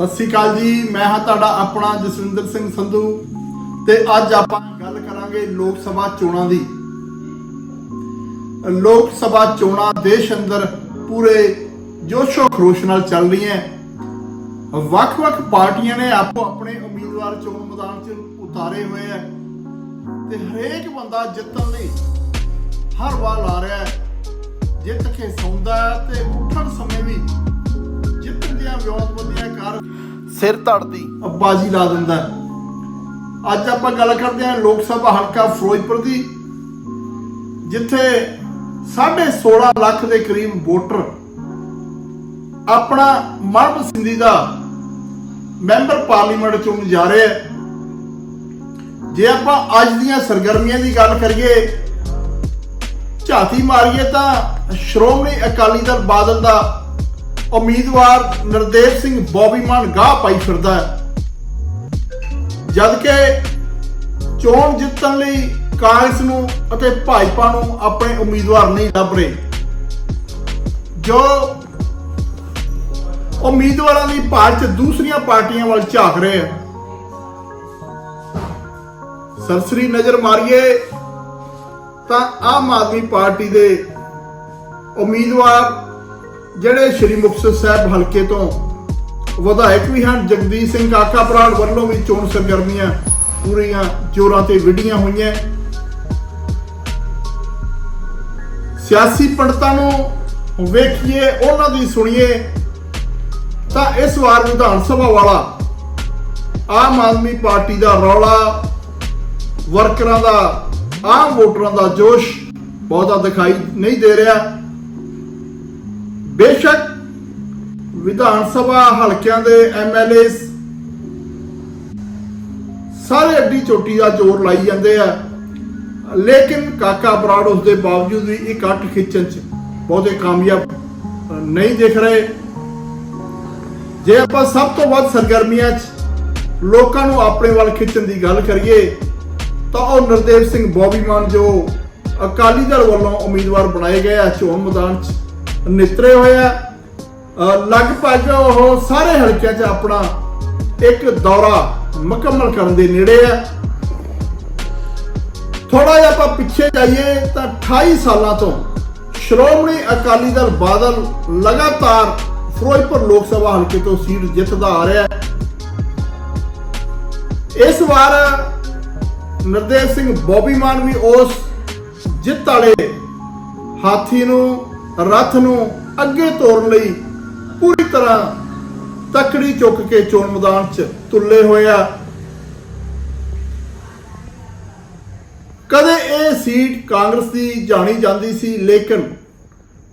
ਸਤਿ ਸ੍ਰੀ ਅਕਾਲ ਜੀ। ਮੈਂ ਹਾਂ ਤੁਹਾਡਾ ਆਪਣਾ ਜਸਵਿੰਦਰ ਸਿੰਘ ਸੰਧੂ ਤੇ ਅੱਜ ਆਪਾਂ ਗੱਲ ਕਰਾਂਗੇ ਲੋਕ ਸਭਾ ਚੋਣਾਂ ਦੀ। ਲੋਕ ਸਭਾ ਚੋਣਾਂ ਦੇਸ਼ ਅੰਦਰ ਪੂਰੇ ਜੋਸ਼ੋ ਖਰੋਸ਼ ਨਾਲ ਚੱਲ ਰਹੀਆਂ। ਵੱਖ-ਵੱਖ ਪਾਰਟੀਆਂ ਨੇ ਆਪੋ ਆਪਣੇ ਉਮੀਦਵਾਰ ਚੋਣ ਮੈਦਾਨ 'ਚ ਉਤਾਰੇ ਹੋਏ ਆ ਤੇ ਹਰੇਕ ਬੰਦਾ ਜਿੱਤਣ ਲਈ ਹਰ ਵਾਰ ਲਾ ਰਿਹਾ ਹੈ। ਜਿੱਤ ਕੇ ਸੌਂਦਾ ਹੈ ਤੇ ਉੱਠਣ ਸਮੇਂ ਵੀ ਕਰ ਸਿਰ ਧੜਦੀ। ਬਾਜੀ ਲਾ ਦਿੰਦਾ। ਅੱਜ ਆਪਾਂ ਗੱਲ ਕਰਦੇ ਹਾਂ ਲੋਕ ਸਭਾ ਹਲਕਾ ਫਿਰੋਜ਼ਪੁਰ ਦੀ ਜਿੱਥੇ 16.5 ਲੱਖ ਦੇ ਕਰੀਬ ਵੋਟਰ ਆਪਣਾ ਮਨਪਸੰਦੀਦਾ ਮੈਂਬਰ ਪਾਰਲੀਮੈਂਟ ਚੁਣਨ ਜਾ ਰਹੇ ਹੈ ਜੇ ਆਪਾਂ ਅੱਜ ਦੀਆਂ ਸਰਗਰਮੀਆਂ ਦੀ ਗੱਲ ਕਰੀਏ ਝਾਤੀ ਮਾਰੀਏ ਤਾਂ ਸ਼੍ਰੋਮਣੀ ਅਕਾਲੀ ਦਲ ਬਾਦਲ ਦਾ ਉਮੀਦਵਾਰ ਨਰਦੇਵ ਸਿੰਘ ਬੋਬੀਮਾਨ ਗਾਹ ਪਾਈ ਫਿਰਦਾ ਹੈ। ਜਦ ਕਿ ਚੋਣ ਜਿੱਤਣ ਲਈ ਕਾਂਗਰਸ ਨੂੰ ਅਤੇ ਭਾਜਪਾ ਨੂੰ ਆਪਣੇ ਉਮੀਦਵਾਰ ਨਹੀਂ ਲੱਭ ਰਹੇ। ਜੋ ਉਮੀਦਵਾਰਾਂ ਦੀ ਭਾਲ 'ਚ ਦੂਸਰੀਆਂ ਪਾਰਟੀਆਂ ਵੱਲ ਝਾਕ ਰਹੇ ਆ। ਸਰਸਰੀ ਨਜ਼ਰ ਮਾਰੀਏ ਤਾਂ ਆਮ ਆਦਮੀ ਪਾਰਟੀ ਦੇ ਉਮੀਦਵਾਰ ਜਿਹੜੇ ਸ਼੍ਰੀ ਮੁਕਤਸਰ ਸਾਹਿਬ ਹਲਕੇ ਤੋਂ ਵਿਧਾਇਕ ਵੀ ਹਨ, ਜਗਦੀਸ਼ ਸਿੰਘ ਕਾਕਾ ਪ੍ਰਾਣ ਵੱਲੋਂ ਵੀ ਚੋਣ ਸਰਗਰਮੀਆਂ ਪੂਰੀਆਂ ਜੋਰਾਂ ਤੇ ਵਿੱਢੀਆਂ ਹੋਈਆਂ। ਸਿਆਸੀ ਪੰਡਤਾਂ ਨੂੰ ਵੇਖੀਏ, ਉਹਨਾਂ ਦੀ ਸੁਣੀਏ, ਤਾਂ ਇਸ ਵਾਰ ਵਿਧਾਨ ਸਭਾ ਵਾਲਾ ਆਮ ਆਦਮੀ ਪਾਰਟੀ ਦਾ ਰੌਲਾ, ਵਰਕਰਾਂ ਦਾ, ਆਮ ਵੋਟਰਾਂ ਦਾ ਜੋਸ਼ ਬਹੁਤਾ ਦਿਖਾਈ ਨਹੀਂ ਦੇ ਰਿਹਾ। ਬੇਸ਼ੱਕ ਵਿਧਾਨ ਸਭਾ ਹਲਕਿਆਂ ਦੇ ਐਮਐਲਏ ਸਾਰੇ ਅੱਡੀ ਚੋਟੀ ਦਾ ਜ਼ੋਰ ਲਾਈ ਜਾਂਦੇ ਆ। ਲੇਕਿਨ ਕਾਕਾ ਬਰਾੜ ਉਸ ਦੇ ਬਾਵਜੂਦ ਵੀ ਇਕੱਠ ਖਿੱਚਣ ਚ ਬਹੁਤੇ ਕਾਮਯਾਬ ਨਹੀਂ ਦਿਖ ਰਹੇ। ਜੇ ਆਪਾਂ ਸਭ ਤੋਂ ਵੱਧ ਸਰਗਰਮੀਆਂ 'ਚ ਲੋਕਾਂ ਨੂੰ ਆਪਣੇ ਵੱਲ ਖਿੱਚਣ ਦੀ ਗੱਲ ਕਰੀਏ, ਤਾਂ ਉਹ ਨਰਦੇਵ ਸਿੰਘ ਬੋਬੀ ਮਾਨ ਜੋ ਅਕਾਲੀ ਦਲ ਵੱਲੋਂ ਉਮੀਦਵਾਰ ਬਣਾਏ ਗਏ ਆ ਚੋਣ ਮੈਦਾਨ 'ਚ ਨਿਤਰੇ ਹੋਏ ਆ। ਲਗਭਗ ਉਹ ਸਾਰੇ ਹਲਕਿਆਂ 'ਚ ਆਪਣਾ ਇੱਕ ਦੌਰਾ ਮੁਕੰਮਲ ਕਰਨ ਦੇ ਨੇੜੇ ਆ। ਥੋੜਾ ਜਿਹਾ ਆਪਾਂ ਪਿੱਛੇ ਜਾਈਏ ਤਾਂ 28 ਸਾਲਾਂ ਤੋਂ ਸ਼੍ਰੋਮਣੀ ਅਕਾਲੀ ਦਲ ਬਾਦਲ ਲਗਾਤਾਰ ਫਿਰੋਜ਼ਪੁਰ ਲੋਕ ਸਭਾ ਹਲਕੇ ਤੋਂ ਸੀਟ ਜਿੱਤਦਾ ਆ ਰਿਹਾ ਹੈ। ਇਸ ਵਾਰ ਨਰਦੇਵ ਸਿੰਘ ਬੋਬੀ ਮਾਨ ਵੀ ਉਸ ਜਿੱਤ ਵਾਲੇ ਹਾਥੀ ਨੂੰ ਰੱਥ ਨੂੰ ਅੱਗੇ ਤੋਰਨ ਲਈ ਪੂਰੀ ਤਰ੍ਹਾਂ ਤਕੜੀ ਚੁੱਕ ਕੇ ਚੋਣ ਮੈਦਾਨ 'ਚ ਤੁੱਲੇ ਹੋਏ ਆ। ਕਦੇ ਇਹ ਸੀਟ ਕਾਂਗਰਸ ਦੀ ਜਾਣੀ ਜਾਂਦੀ ਸੀ, ਲੇਕਿਨ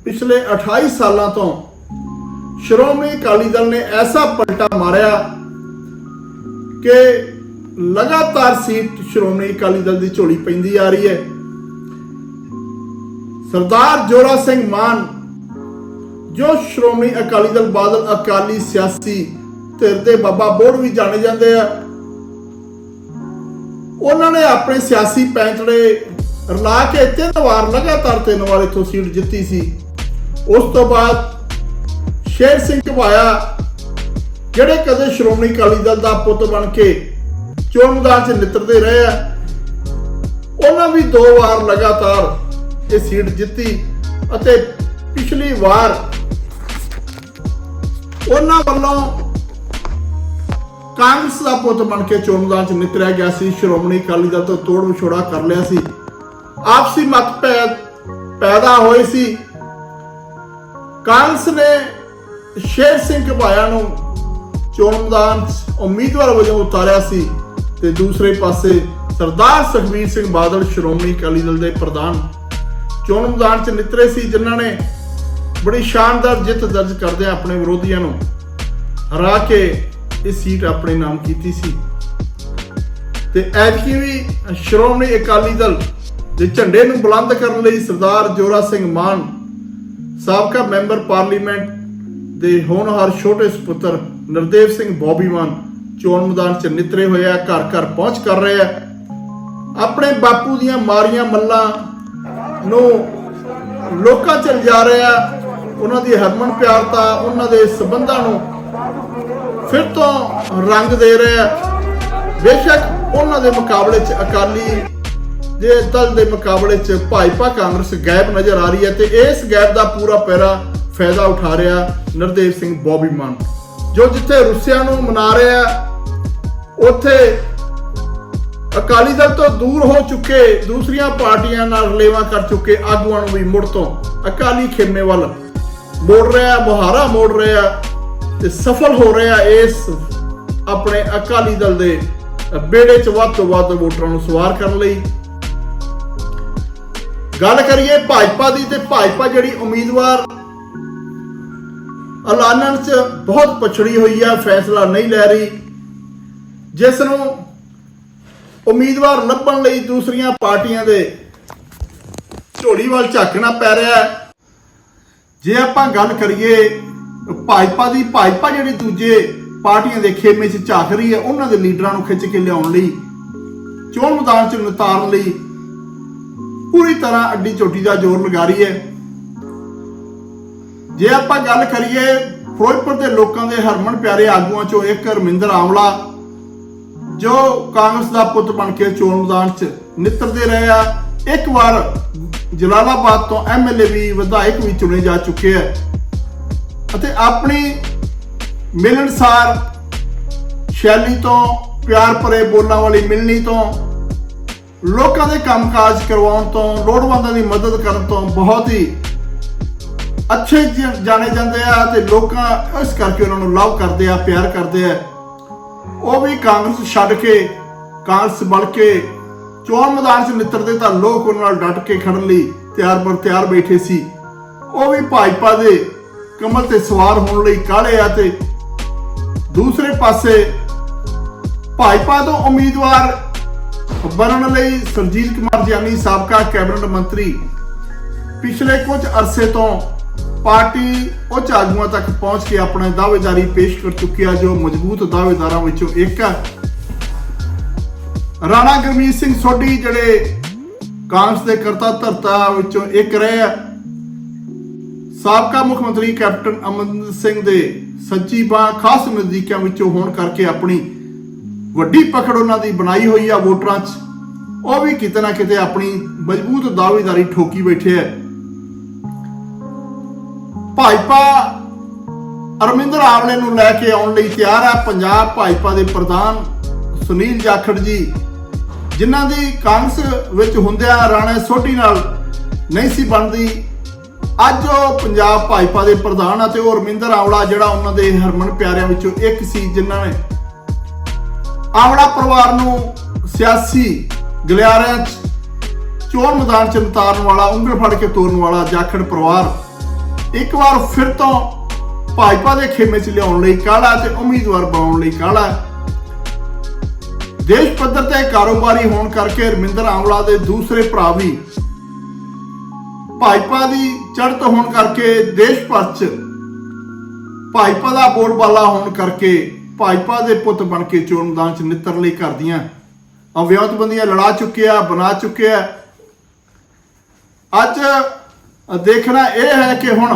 ਪਿਛਲੇ 28 ਸਾਲਾਂ ਤੋਂ ਸ਼੍ਰੋਮਣੀ ਅਕਾਲੀ ਦਲ ਨੇ ਐਸਾ ਪਲਟਾ ਮਾਰਿਆ ਕਿ ਲਗਾਤਾਰ ਸੀਟ ਸ਼੍ਰੋਮਣੀ ਅਕਾਲੀ ਦਲ ਦੀ ਝੋਲੀ ਪੈਂਦੀ ਆ ਰਹੀ ਹੈ। ਸਰਦਾਰ ਜੋਰਾ ਸਿੰਘ ਮਾਨ, ਜੋ ਸ਼੍ਰੋਮਣੀ ਅਕਾਲੀ ਦਲ ਬਾਦਲ, ਅਕਾਲੀ ਸਿਆਸੀ ਧਿਰ ਦੇ ਬਾਬਾ ਬੋੜ ਵੀ ਜਾਣੇ ਜਾਂਦੇ ਆ, ਉਹਨਾਂ ਨੇ ਆਪਣੇ ਸਿਆਸੀ ਪੈਂਤੜੇ ਰਲਾ ਕੇ ਤਿੰਨ ਵਾਰ ਲਗਾਤਾਰ ਤਿੰਨ ਵਾਰ ਇਥੋਂ ਸੀਟ ਜਿੱਤੀ ਸੀ। ਉਸ ਤੋਂ ਬਾਅਦ ਸ਼ੇਰ ਸਿੰਘ ਘਵਾਇਆ, ਜਿਹੜੇ ਕਦੇ ਸ਼੍ਰੋਮਣੀ ਅਕਾਲੀ ਦਲ ਦਾ ਪੁੱਤ ਬਣ ਕੇ ਚੋਣ ਮੈਦਾਨ 'ਚ ਨਿੱਤਰਦੇ ਰਹੇ ਆ, ਉਹਨਾਂ ਵੀ ਦੋ ਵਾਰ ਲਗਾਤਾਰ ਇਹ ਸੀਟ ਜਿੱਤੀ ਅਤੇ ਪਿਛਲੀ ਵਾਰ ਉਹਨਾਂ ਵੱਲੋਂ ਕਾਂਗਰਸ ਦਾ ਪੁੱਤ ਬਣ ਕੇ ਚੋਣ ਮੈਦਾਨ 'ਚ ਨਿਤਰਿਆ ਗਿਆ ਸੀ, ਸ਼੍ਰੋਮਣੀ ਅਕਾਲੀ ਦਲ ਤੋਂ ਤੋੜ ਵਿਛੋੜਾ ਕਰ ਲਿਆ ਸੀ। ਆਪਸੀ ਮਤਭੇਦ ਪੈਦਾ ਹੋਏ ਸੀ। ਕਾਂਗਰਸ ਨੇ ਸ਼ੇਰ ਸਿੰਘ ਘਬਾਇਆ ਨੂੰ ਚੋਣ ਮੈਦਾਨ ਉਮੀਦਵਾਰ ਵਜੋਂ ਉਤਾਰਿਆ ਸੀ ਤੇ ਦੂਸਰੇ ਪਾਸੇ ਸਰਦਾਰ ਸੁਖਬੀਰ ਸਿੰਘ ਬਾਦਲ ਸ਼੍ਰੋਮਣੀ ਅਕਾਲੀ ਦਲ ਦੇ ਪ੍ਰਧਾਨ ਚੋਣ ਮੈਦਾਨ 'ਚ ਨਿਤਰੇ ਸੀ, ਜਿਨ੍ਹਾਂ ਨੇ ਬੜੀ ਸ਼ਾਨਦਾਰ ਜਿੱਤ ਦਰਜ ਕਰਦੇ ਆਪਣੇ ਵਿਰੋਧੀਆਂ ਨੂੰ ਹਰਾ ਕੇ ਇਹ ਸੀਟ ਆਪਣੇ ਨਾਮ ਕੀਤੀ ਸੀ। ਤੇ ਐਤਕੀ ਵੀ ਸ਼੍ਰੋਮਣੀ ਅਕਾਲੀ ਦਲ ਦੇ ਝੰਡੇ ਨੂੰ ਬੁਲੰਦ ਕਰਨ ਲਈ ਸਰਦਾਰ ਜੋਰਾ ਸਿੰਘ ਮਾਨ ਸਾਬਕਾ ਮੈਂਬਰ ਪਾਰਲੀਮੈਂਟ ਦੇ ਹੋਣਹਾਰ ਛੋਟੇ ਸੁਪੁੱਤਰ ਨਰਦੇਵ ਸਿੰਘ ਬੋਬੀ ਮਾਨ ਚੋਣ ਮੈਦਾਨ 'ਚ ਨਿਤਰੇ ਹੋਏ ਆ ਘਰ ਘਰ ਪਹੁੰਚ ਕਰ ਰਹੇ ਆ। ਆਪਣੇ ਬਾਪੂ ਦੀਆਂ ਮਾਰੀਆਂ ਮੱਲਾਂ ਨੂੰ ਲੋਕਾਂ ਚ ਜਾ ਰਹੇ ਉਹਨਾਂ ਦੀ ਹਰਮਨ ਪਿਆਰਤਾ ਉਹਨਾਂ ਦੇ ਸਬੰਧਾਂ ਨੂੰ ਫਿਰ ਤੋਂ ਰੰਗ ਦੇ ਰਿਹਾ ਬੇਸ਼ੱਕ ਉਹਨਾਂ ਦੇ ਮੁਕਾਬਲੇ 'ਚ ਅਕਾਲੀ ਦੇ ਦਲ ਦੇ ਮੁਕਾਬਲੇ 'ਚ ਭਾਜਪਾ ਕਾਂਗਰਸ ਗੈਪ ਨਜ਼ਰ ਆ ਰਹੀ ਹੈ ਤੇ ਇਸ ਗੈਪ ਦਾ ਪੂਰਾ ਪੈਰਾ ਫਾਇਦਾ ਉਠਾ ਰਿਹਾ ਨਰਦੇਵ ਸਿੰਘ ਬੋਬੀ ਮਾਨ। ਜੋ ਜਿੱਥੇ ਰੁੱਸਿਆਂ ਨੂੰ ਮਨਾ ਰਿਹਾ, ਉੱਥੇ ਅਕਾਲੀ ਦਲ ਤੋਂ ਦੂਰ ਹੋ ਚੁੱਕੇ, ਦੂਸਰੀਆਂ ਪਾਰਟੀਆਂ ਨਾਲ ਰਲੇਵਾ ਕਰ ਚੁੱਕੇ ਆਗੂਆਂ ਨੂੰ ਵੀ ਮੁੜ ਤੋਂ ਅਕਾਲੀ ਖੇਮੇ ਵੱਲ। ਮੋੜ ਰਿਹਾ, ਮੁਹਾਰਾ ਮੋੜ ਰਿਹਾ ਤੇ ਸਫਲ ਹੋ ਰਿਹਾ ਇਸ ਆਪਣੇ ਅਕਾਲੀ ਦਲ ਦੇ ਬੇੜੇ 'ਚ ਵੱਧ ਤੋਂ ਵੱਧ ਵੋਟਰਾਂ ਨੂੰ ਸਵਾਰ ਕਰਨ ਲਈ। ਗੱਲ ਕਰੀਏ ਭਾਜਪਾ ਦੀ ਤੇ ਭਾਜਪਾ ਜਿਹੜੀ ਉਮੀਦਵਾਰ ਐਲਾਨਣ 'ਚ ਬਹੁਤ ਪਛੜੀ ਹੋਈ ਆ, ਫੈਸਲਾ ਨਹੀਂ ਲੈ ਰਹੀ। ਜਿਸ ਨੂੰ ਉਮੀਦਵਾਰ ਲੱਭਣ ਲਈ ਦੂਸਰੀਆਂ ਪਾਰਟੀਆਂ ਦੇ ਝੋਲੀ ਵੱਲ ਝਾਕਣਾ ਪੈ ਰਿਹਾ ਹੈ। ਜੇ ਆਪਾਂ ਗੱਲ ਕਰੀਏ, ਭਾਜਪਾ ਦੀ, ਭਾਜਪਾ ਜਿਹੜੀ ਦੂਜੇ ਪਾਰਟੀਆਂ ਦੇ ਖੇਮੇ 'ਚ ਝਾਕ ਰਹੀ ਹੈ, ਉਹਨਾਂ ਦੇ ਲੀਡਰਾਂ ਨੂੰ ਖਿੱਚ ਕੇ ਲਿਆਉਣ ਲਈ, ਚੋਣ ਮੈਦਾਨ 'ਚ ਉਤਾਰਨ ਲਈ ਪੂਰੀ ਤਰ੍ਹਾਂ ਅੱਡੀ ਚੋਟੀ ਦਾ ਜ਼ੋਰ ਲਗਾ ਰਹੀ ਹੈ। ਜੇ ਆਪਾਂ ਗੱਲ ਕਰੀਏ, ਫਿਰੋਜ਼ਪੁਰ ਦੇ ਲੋਕਾਂ ਦੇ ਹਰਮਨ ਪਿਆਰੇ ਆਗੂਆਂ 'ਚੋਂ ਇੱਕ ਰਮਿੰਦਰ ਆਮਲਾ ਜੋ ਕਾਂਗਰਸ ਦਾ ਪੁੱਤ ਬਣ ਕੇ ਚੋਣ ਮੈਦਾਨ 'ਚ ਨਿੱਤਰਦੇ ਰਹੇ ਆ, ਇੱਕ ਵਾਰ ਜਲਾਲਾਬਾਦ ਤੋਂ ਐਮਐਲਏ ਵੀ ਵਿਧਾਇਕ ਵੀ ਚੁਣੇ ਜਾ ਚੁੱਕੇ ਆ। ਅਤੇ ਆਪਣੀ ਮਿਲਣਸਾਰ ਸ਼ੈਲੀ ਤੋਂ, ਪਿਆਰ ਭਰੇ ਬੋਲਾਂ ਵਾਲੀ ਮਿਲਣੀ ਤੋਂ, ਲੋਕਾਂ ਦੇ ਕੰਮਕਾਜ ਕਰਵਾਉਣ ਤੋਂ, ਲੋੜਵੰਦਾਂ ਦੀ ਮਦਦ ਕਰਨ ਤੋਂ ਬਹੁਤ ਹੀ ਅੱਛੇ ਜ- ਜਾਣੇ ਜਾਂਦੇ ਆ ਤੇ ਲੋਕਾਂ ਇਸ ਕਰਕੇ ਉਹਨਾਂ ਨੂੰ ਲਵ ਕਰਦੇ ਆ, ਪਿਆਰ ਕਰਦੇ ਆ। ਉਹ ਵੀ ਕਾਂਗਰਸ ਛੱਡ ਕੇ, ਕਾਂਗਰਸ ਬਲ ਕੇ, ਚੋਣ ਮੈਦਾਨ 'ਚ ਨਿੱਤਰਦੇ ਤਾਂ ਲੋਕ ਉਹਨਾਂ ਨਾਲ ਡਟ ਕੇ ਖੜਨ ਲਈ ਤਿਆਰ ਬਰ ਤਿਆਰ ਬੈਠੇ ਸੀ। ਉਹ ਵੀ ਭਾਜਪਾ ਦੇ ਕਮਲ ਤੇ ਸਵਾਰ ਹੋਣ ਲਈ ਕਾਲੇ ਆ ਤੇ ਦੂਸਰੇ ਪਾਸੇ ਭਾਜਪਾ ਤੋਂ ਉਮੀਦਵਾਰ ਬਣਨ ਲਈ ਸਰਜੀਤ ਕੁਮਾਰ ਜਿਆਨੀ ਸਾਬਕਾ ਕੈਬਨਿਟ ਮੰਤਰੀ। ਪਿਛਲੇ ਕੁਝ ਅਰਸੇ ਤੋਂ ਪਾਰਟੀ ਉੱਚ ਆਗੂਆਂ ਤੱਕ ਪਹੁੰਚ ਕੇ ਆਪਣਾ ਦਾਅਵੇਦਾਰੀ ਪੇਸ਼ ਕਰ ਚੁੱਕਿਆ ਜੋ ਮਜ਼ਬੂਤ ਦਾਅਵੇਦਾਰਾਂ ਵਿੱਚੋਂ ਇੱਕ ਹੈ। ਰਾਣਾ ਗੁਰਮੀਤ ਸਿੰਘ ਸੋਢੀ, ਜਿਹੜੇ ਕਾਂਗਰਸ ਦੇ ਕਰਤਾ ਧਰਤਾ ਵਿੱਚੋਂ ਇੱਕ ਰਹੇ ਆ। ਸਾਬਕਾ ਮੁੱਖ ਮੰਤਰੀ ਕੈਪਟਨ ਅਮਰਿੰਦਰ ਸਿੰਘ ਦੇ ਸੱਚੀ ਬਾਹ ਖਾਸ ਨਜ਼ਦੀਕਾਂ ਵਿੱਚੋਂ ਹੋਣ ਕਰਕੇ ਆਪਣੀ ਵੱਡੀ ਪਕੜ ਉਹਨਾਂ ਦੀ ਬਣਾਈ ਹੋਈ ਆ ਵੋਟਰਾਂ 'ਚ। ਉਹ ਵੀ ਕਿਤੇ ਨਾ ਕਿਤੇ ਆਪਣੀ ਮਜ਼ਬੂਤ ਦਾਅਵੇਦਾਰੀ ਠੋਕੀ ਬੈਠੇ ਆ। ਭਾਜਪਾ ਅਰਮਿੰਦਰ ਆਵਲੇ ਨੂੰ ਲੈ ਕੇ ਆਉਣ ਲਈ ਤਿਆਰ ਹੈ ਪੰਜਾਬ ਭਾਜਪਾ ਦੇ ਪ੍ਰਧਾਨ ਸੁਨੀਲ ਜਾਖੜ ਜੀ। ਜਿਨ੍ਹਾਂ ਦੀ ਕਾਂਗਰਸ ਵਿੱਚ ਹੁੰਦਿਆਂ ਰਾਣਾ ਸੋਢੀ ਨਾਲ ਨਹੀਂ ਸੀ ਬਣਦੀ, ਅੱਜ ਉਹ ਪੰਜਾਬ ਭਾਜਪਾ ਦੇ ਪ੍ਰਧਾਨ ਅਤੇ ਉਹ ਰਮਿੰਦਰ ਆਵਲਾ ਜਿਹੜਾ ਉਹਨਾਂ ਦੇ ਹਰਮਨ ਪਿਆਰਿਆਂ ਵਿੱਚੋਂ ਇੱਕ ਸੀ, ਜਿਨ੍ਹਾਂ ਨੇ ਆਵਲਾ ਪਰਿਵਾਰ ਨੂੰ ਸਿਆਸੀ ਗਲਿਆਰਿਆਂ 'ਚ ਚੋਣ ਮੈਦਾਨ 'ਚ ਉਤਾਰਨ ਵਾਲਾ, ਉਂਗਲ ਫੜ ਕੇ ਤੋਰਨ ਵਾਲਾ ਜਾਖੜ ਪਰਿਵਾਰ ਇੱਕ ਵਾਰ ਫਿਰ ਤੋਂ ਭਾਜਪਾ ਦੇ ਖੇਮੇ 'ਚ ਲਿਆਉਣ ਲਈ ਕਾਲਾ ਤੇ ਉਮੀਦਵਾਰ ਬਣਾਉਣ ਲਈ ਕਾਲਾ। ਦੇਸ਼ ਪੱਧਰ ਤੇ ਕਾਰੋਬਾਰੀ ਹੋਣ ਕਰਕੇ ਰਮਿੰਦਰ ਆਮਲਾ ਦੇ ਦੂਸਰੇ ਭਰਾ ਵੀ ਭਾਜਪਾ ਦੀ ਚੜ੍ਹਤ ਹੋਣ ਕਰਕੇ ਦੇਸ਼ ਭਰ 'ਚ ਭਾਜਪਾ ਦਾ ਬੋਲਬਾਲਾ ਹੋਣ ਕਰਕੇ ਭਾਜਪਾ ਦੇ ਪੁੱਤ ਬਣ ਕੇ ਚੋਣ ਮੈਦਾਨ 'ਚ ਨਿੱਤਰ ਲਈ ਕਰਦੀਆਂ। ਅਵਿਆਤਬੰਦੀਆਂ ਲੜਾ ਚੁੱਕਿਆ, ਬਣਾ ਚੁੱਕਿਆ। ਅੱਜ ਦੇਖਣਾ ਇਹ ਹੈ ਕਿ ਹੁਣ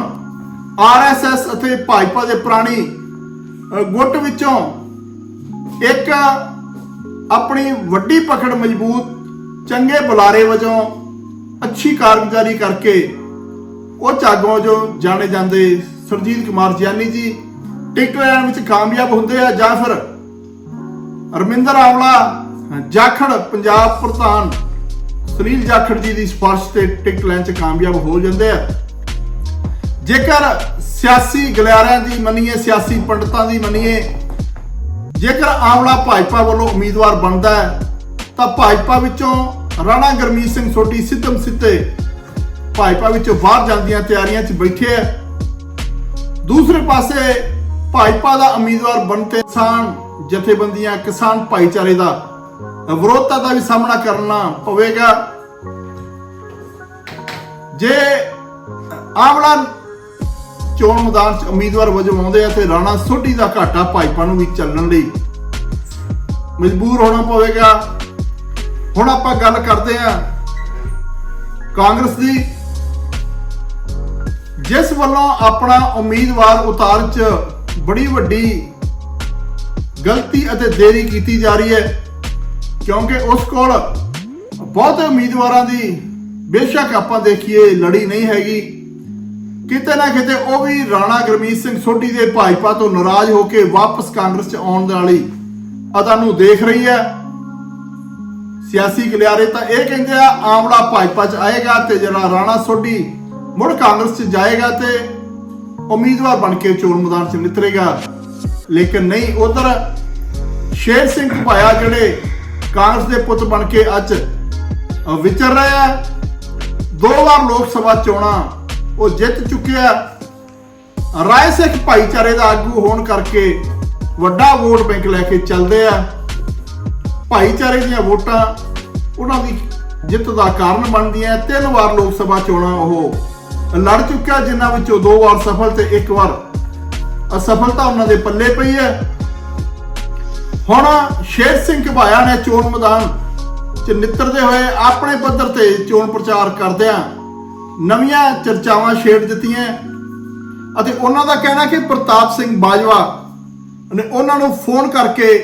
ਆਰਐਸਐਸ ਅਤੇ ਭਾਜਪਾ ਦੇ ਪ੍ਰਾਣੀ ਗੁੱਟ ਵਿੱਚੋਂ ਇੱਕ ਆਪਣੀ ਵੱਡੀ ਪਕੜ ਮਜ਼ਬੂਤ ਚੰਗੇ ਬੁਲਾਰੇ ਵਜੋਂ ਅੱਛੀ ਕਾਰਗੁਜ਼ਾਰੀ ਕਰਕੇ ਉਹ ਚਾਗੋਂ ਜੋ ਜਾਣੇ ਜਾਂਦੇ ਸਰਜੀਤ ਕੁਮਾਰ ਜਿਆਨੀ ਜੀ। ਟਿਕਟ ਲੈਣ ਵਿੱਚ ਕਾਮਯਾਬ ਹੁੰਦੇ ਆ ਜਾਂ ਫਿਰ ਰਮਿੰਦਰ ਆਵਲਾ ਜਾਖੜ ਪੰਜਾਬ ਪ੍ਰਧਾਨ। ਸੁਨੀਲ ਜਾਖੜ ਜੀ ਦੀ ਸਿਫਾਰਿਸ਼ ਤੇ ਟਿਕਟ ਲੈਣ 'ਚ ਕਾਮਯਾਬ ਹੋ ਜਾਂਦੇ ਆ। ਜੇਕਰ ਸਿਆਸੀ ਗਲਿਆਰਿਆਂ ਦੀ ਮੰਨੀਏ, ਸਿਆਸੀ ਪੰਡਤਾਂ ਦੀ ਮੰਨੀਏ, ਜੇਕਰ ਆਵਲਾ ਭਾਜਪਾ ਵੱਲੋਂ ਉਮੀਦਵਾਰ ਬਣਦਾ ਹੈ, ਤਾਂ ਭਾਜਪਾ ਵਿੱਚੋਂ ਰਾਣਾ ਗਰਮੀਤ ਸਿੰਘ ਸੋਢੀ ਸਿੱਧਮ ਸਿੱਧੇ ਭਾਜਪਾ ਵਿੱਚੋਂ ਬਾਹਰ ਜਾਂਦੀਆਂ ਤਿਆਰੀਆਂ 'ਚ ਬੈਠੇ ਆ। ਦੂਸਰੇ ਪਾਸੇ ਭਾਜਪਾ ਦਾ ਉਮੀਦਵਾਰ ਬਣ ਕੇ ਕਿਸਾਨ ਜਥੇਬੰਦੀਆਂ, ਕਿਸਾਨ ਭਾਈਚਾਰੇ ਦਾ ਵਿਰੋਧਤਾ ਦਾ ਵੀ ਸਾਹਮਣਾ ਕਰਨਾ ਪਵੇਗਾ। ਜੇ ਆਵਲਾ ਚੋਣ ਮੈਦਾਨ 'ਚ ਉਮੀਦਵਾਰ ਵਜੋਂ ਆਉਂਦੇ ਆ ਤੇ ਰਾਣਾ ਸੋਢੀ ਦਾ ਘਾਟਾ ਭਾਜਪਾ ਨੂੰ ਵੀ ਚੱਲਣ ਲਈ ਮਜਬੂਰ ਹੋਣਾ ਪਵੇਗਾ। ਹੁਣ ਆਪਾਂ ਗੱਲ ਕਰਦੇ ਆ ਕਾਂਗਰਸ ਦੀ। ਜਿਸ ਵੱਲੋਂ ਆਪਣਾ ਉਮੀਦਵਾਰ ਉਤਾਰ 'ਚ ਬੜੀ ਵੱਡੀ ਗਲਤੀ ਅਤੇ ਦੇਰੀ ਕੀਤੀ ਜਾ ਰਹੀ ਹੈ ਕਿਉਂਕਿ ਉਸ ਕੋਲ ਬਹੁਤੇ ਉਮੀਦਵਾਰਾਂ ਦੀ ਬੇਸ਼ੱਕ ਆਪਾਂ ਦੇਖੀਏ ਲੜੀ ਨਹੀਂ ਹੈਗੀ। ਕਿਤੇ ਨਾ ਕਿਤੇ ਉਹ ਵੀ ਰਾਣਾ ਗੁਰਮੀਤ ਸਿੰਘ ਸੋਢੀ ਦੇ ਭਾਜਪਾ ਤੋਂ ਨਾਰਾਜ਼ ਹੋ ਕੇ ਵਾਪਸ ਕਾਂਗਰਸ 'ਚ ਆਉਣ ਦੇ ਵਾਲੀ ਅਦਾ ਨੂੰ ਦੇਖ ਰਹੀ ਹੈ। ਸਿਆਸੀ ਗਲਿਆਰੇ ਤਾਂ ਇਹ ਕਹਿੰਦੇ ਆ, ਆਮਲਾ ਭਾਜਪਾ 'ਚ ਆਏਗਾ ਤੇ ਜਿਹੜਾ ਰਾਣਾ ਸੋਢੀ ਮੁੜ ਕਾਂਗਰਸ 'ਚ ਜਾਏਗਾ ਤੇ ਉਮੀਦਵਾਰ ਬਣ ਕੇ ਚੋਣ ਮੈਦਾਨ 'ਚ ਨਿਤਰੇਗਾ। ਲੇਕਿਨ ਨਹੀਂ, ਉਧਰ ਸ਼ੇਰ ਸਿੰਘ ਭਾਇਆ ਜਿਹੜੇ ਕਾਂਗਰਸ ਦੇ ਪੁੱਤ ਬਣ ਕੇ ਅੱਜ ਵਿਚਰ ਰਹੇ ਹੈ। ਦੋ ਵਾਰ ਲੋਕ ਸਭਾ ਚੋਣਾਂ, ਉਹ ਜਿੱਤ ਚੁੱਕਿਆ ਰਾਏ ਸਿੱਖ ਭਾਈਚਾਰੇ ਦਾ ਆਗੂ ਹੋਣ ਕਰਕੇ ਵੱਡਾ ਵੋਟ ਬੈਂਕ ਲੈ ਕੇ ਚੱਲਦੇ ਆ। ਭਾਈਚਾਰੇ ਦੀਆਂ ਵੋਟਾਂ ਉਹਨਾਂ ਦੀ ਜਿੱਤ ਦਾ ਕਾਰਨ ਬਣਦੀਆਂ ਤਿੰਨ ਵਾਰ ਲੋਕ ਸਭਾ ਚੋਣਾਂ ਉਹ ਲੜ ਚੁੱਕਿਆ, ਜਿਨ੍ਹਾਂ ਵਿੱਚੋਂ ਦੋ ਵਾਰ ਸਫਲ ਤੇ ਇੱਕ ਵਾਰ ਅਸਫਲਤਾ ਉਹਨਾਂ ਦੇ ਪੱਲੇ ਪਈ ਹੈ। ਹੁਣ ਸ਼ੇਰ ਸਿੰਘ ਘਬਾਇਆ ਨੇ ਚੋਣ ਮੈਦਾਨ ਚ ਨਿੱਤਰਦੇ ਹੋਏ ਆਪਣੇ ਪੱਧਰ ਤੇ ਚੋਣ ਪ੍ਰਚਾਰ ਕਰਦਿਆਂ ਨਵੀਆਂ ਚਰਚਾਵਾਂ ਛੇੜ ਦਿੱਤੀਆਂ। ਅਤੇ ਉਹਨਾਂ ਦਾ ਕਹਿਣਾ ਕਿ ਪ੍ਰਤਾਪ ਸਿੰਘ ਬਾਜਵਾ ਨੇ ਉਹਨਾਂ ਨੂੰ ਫੋਨ ਕਰਕੇ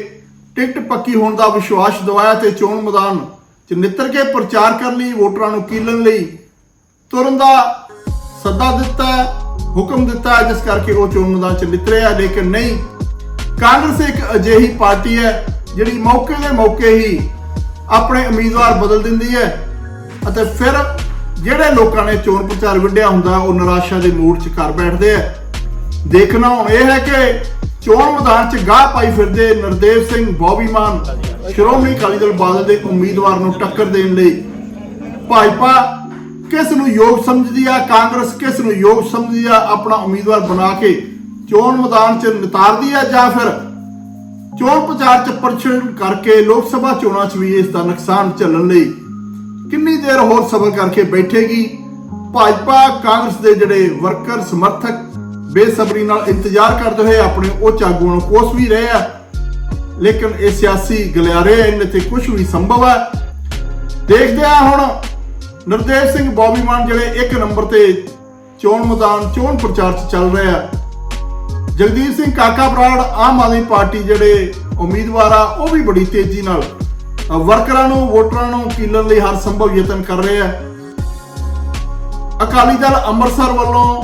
ਟਿਕਟ ਪੱਕੀ ਹੋਣ ਦਾ ਵਿਸ਼ਵਾਸ ਦਿਵਾਇਆ ਤੇ ਚੋਣ ਮੈਦਾਨ ਚ ਨਿੱਤਰ ਕੇ ਪ੍ਰਚਾਰ ਕਰਨ ਲਈ ਵੋਟਰਾਂ ਨੂੰ ਕੀਲਣ ਲਈ ਤੁਰਨ ਦਾ ਸੱਦਾ ਦਿੱਤਾ ਹੁਕਮ ਦਿੱਤਾ ਹੈ, ਜਿਸ ਕਰਕੇ ਉਹ ਚੋਣ ਮੈਦਾਨ ਚ ਨਿਤਰਿਆ ਲੇਕਿਨ ਨਹੀਂ ਕਾਂਗਰਸ ਇੱਕ ਅਜਿਹੀ ਪਾਰਟੀ ਹੈ ਜਿਹੜੀ ਮੌਕੇ ਦੇ ਮੌਕੇ ਹੀ ਆਪਣੇ ਉਮੀਦਵਾਰ ਬਦਲ ਦਿੰਦੀ ਹੈ ਅਤੇ ਫਿਰ ਜਿਹੜੇ ਲੋਕਾਂ ਨੇ ਚੋਣ ਪ੍ਰਚਾਰ ਵਿੱਢਿਆ ਹੁੰਦਾ, ਉਹ ਨਿਰਾਸ਼ਾ ਦੇ ਮੂਡ 'ਚ ਘਰ ਬੈਠਦੇ ਆ। ਦੇਖਣਾ ਹੁਣ ਇਹ ਹੈ ਕਿ ਚੋਣ ਮੈਦਾਨ 'ਚ ਗਾਹ ਪਾਈ ਫਿਰਦੇ ਨਰਦੇਵ ਸਿੰਘ ਬੌਬੀਮਾਨ ਸ਼੍ਰੋਮਣੀ ਅਕਾਲੀ ਦਲ ਬਾਦਲ ਦੇ ਉਮੀਦਵਾਰ ਨੂੰ ਟੱਕਰ ਦੇਣ ਲਈ। ਭਾਜਪਾ ਕਿਸ ਨੂੰ ਯੋਗ ਸਮਝਦੀ ਆ? ਕਾਂਗਰਸ ਕਿਸ ਨੂੰ ਯੋਗ ਸਮਝਦੀ ਆ? ਆਪਣਾ ਉਮੀਦਵਾਰ ਬਣਾ ਕੇ ਚੋਣ ਮੈਦਾਨ 'ਚ ਨਿਤਾਰਦੀ ਹੈ ਜਾਂ ਫਿਰ ਚੋਣ ਪ੍ਰਚਾਰ 'ਚ ਪ੍ਰਚਰਨ ਕਰਕੇ ਲੋਕ ਸਭਾ ਚੋਣਾਂ 'ਚ ਵੀ ਇਸ ਦਾ ਨੁਕਸਾਨ ਝੱਲਣ ਲਈ ਕਿੰਨੀ ਦੇਰ ਹੋਰ ਸਬਰ ਕਰਕੇ ਬੈਠੇਗੀ? ਭਾਜਪਾ, ਕਾਂਗਰਸ ਦੇ ਜਿਹੜੇ ਵਰਕਰ, ਸਮਰਥਕ ਬੇਸਬਰੀ ਨਾਲ ਇੰਤਜ਼ਾਰ ਕਰਦੇ ਹੋਏ ਆਪਣੇ ਉੱਚ ਆਗੂਆਂ ਨੂੰ ਕੋਸ ਵੀ ਰਹੇ ਆ। ਲੇਕਿਨ ਇਹ ਸਿਆਸੀ ਗਲਿਆਰੇ ਇਹਨਾਂ ਤੇ ਕੁਝ ਵੀ ਸੰਭਵ ਹੈ ਦੇਖਦੇ ਆ ਹੁਣ ਨਰਦੇਵ ਸਿੰਘ, ਬੌਬੀ ਮਾਨ ਜਿਹੜੇ ਇੱਕ ਨੰਬਰ ਤੇ ਚੋਣ ਮੈਦਾਨ, ਚੋਣ ਪ੍ਰਚਾਰ 'ਚ ਚੱਲ ਰਹੇ ਆ। ਜਗਦੀਪ ਸਿੰਘ ਕਾਕਾ ਬਰਾੜ ਆਮ ਆਦਮੀ ਪਾਰਟੀ ਜਿਹੜੇ ਉਮੀਦਵਾਰ ਆ, ਉਹ ਵੀ ਬੜੀ ਤੇਜ਼ੀ ਨਾਲ ਵਰਕਰਾਂ ਨੂੰ, ਵੋਟਰਾਂ ਨੂੰ ਕੀਲਣ ਲਈ ਹਰ ਸੰਭਵ ਯਤਨ ਕਰ ਰਹੇ ਆ। ਅਕਾਲੀ ਦਲ ਅੰਮ੍ਰਿਤਸਰ ਵੱਲੋਂ,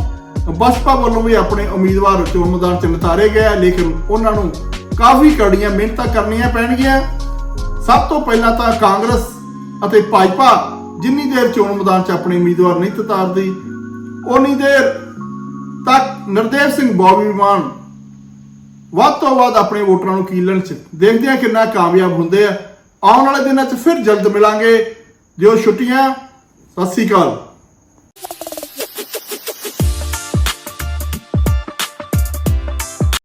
ਬਸਪਾ ਵੱਲੋਂ ਵੀ ਆਪਣੇ ਉਮੀਦਵਾਰ ਚੋਣ ਮੈਦਾਨ 'ਚ ਨਿਤਾਰੇ ਗਏ ਲੇਕਿਨ ਉਹਨਾਂ ਨੂੰ ਕਾਫੀ ਕੜੀਆਂ ਮਿਹਨਤਾਂ ਕਰਨੀਆਂ ਪੈਣਗੀਆਂ। ਸਭ ਤੋਂ ਪਹਿਲਾਂ ਤਾਂ ਕਾਂਗਰਸ ਅਤੇ ਭਾਜਪਾ ਜਿੰਨੀ ਦੇਰ ਚੋਣ ਮੈਦਾਨ 'ਚ ਆਪਣੇ ਉਮੀਦਵਾਰ ਨਹੀਂ ਤਤਾਰਦੀ ਉਨੀ ਦੇਰ ਤਾਂ ਨਰਦੇਵ ਸਿੰਘ ਬੌਬੀ ਮਾਨ ਵੱਧ ਤੋਂ ਵੱਧ ਆਪਣੇ ਵੋਟਰਾਂ ਨੂੰ ਕੀਲਣ 'ਚ? ਦੇਖਦੇ ਆ ਕਿੰਨਾ ਕਾਮਯਾਬ ਹੁੰਦੇ ਆ। ਆਉਣ ਵਾਲੇ ਦਿਨਾਂ 'ਚ ਫਿਰ ਜਲਦ ਮਿਲਾਂਗੇ। ਦਿਓ ਛੁੱਟੀਆਂ। ਸਤਿ ਸ੍ਰੀ ਅਕਾਲ।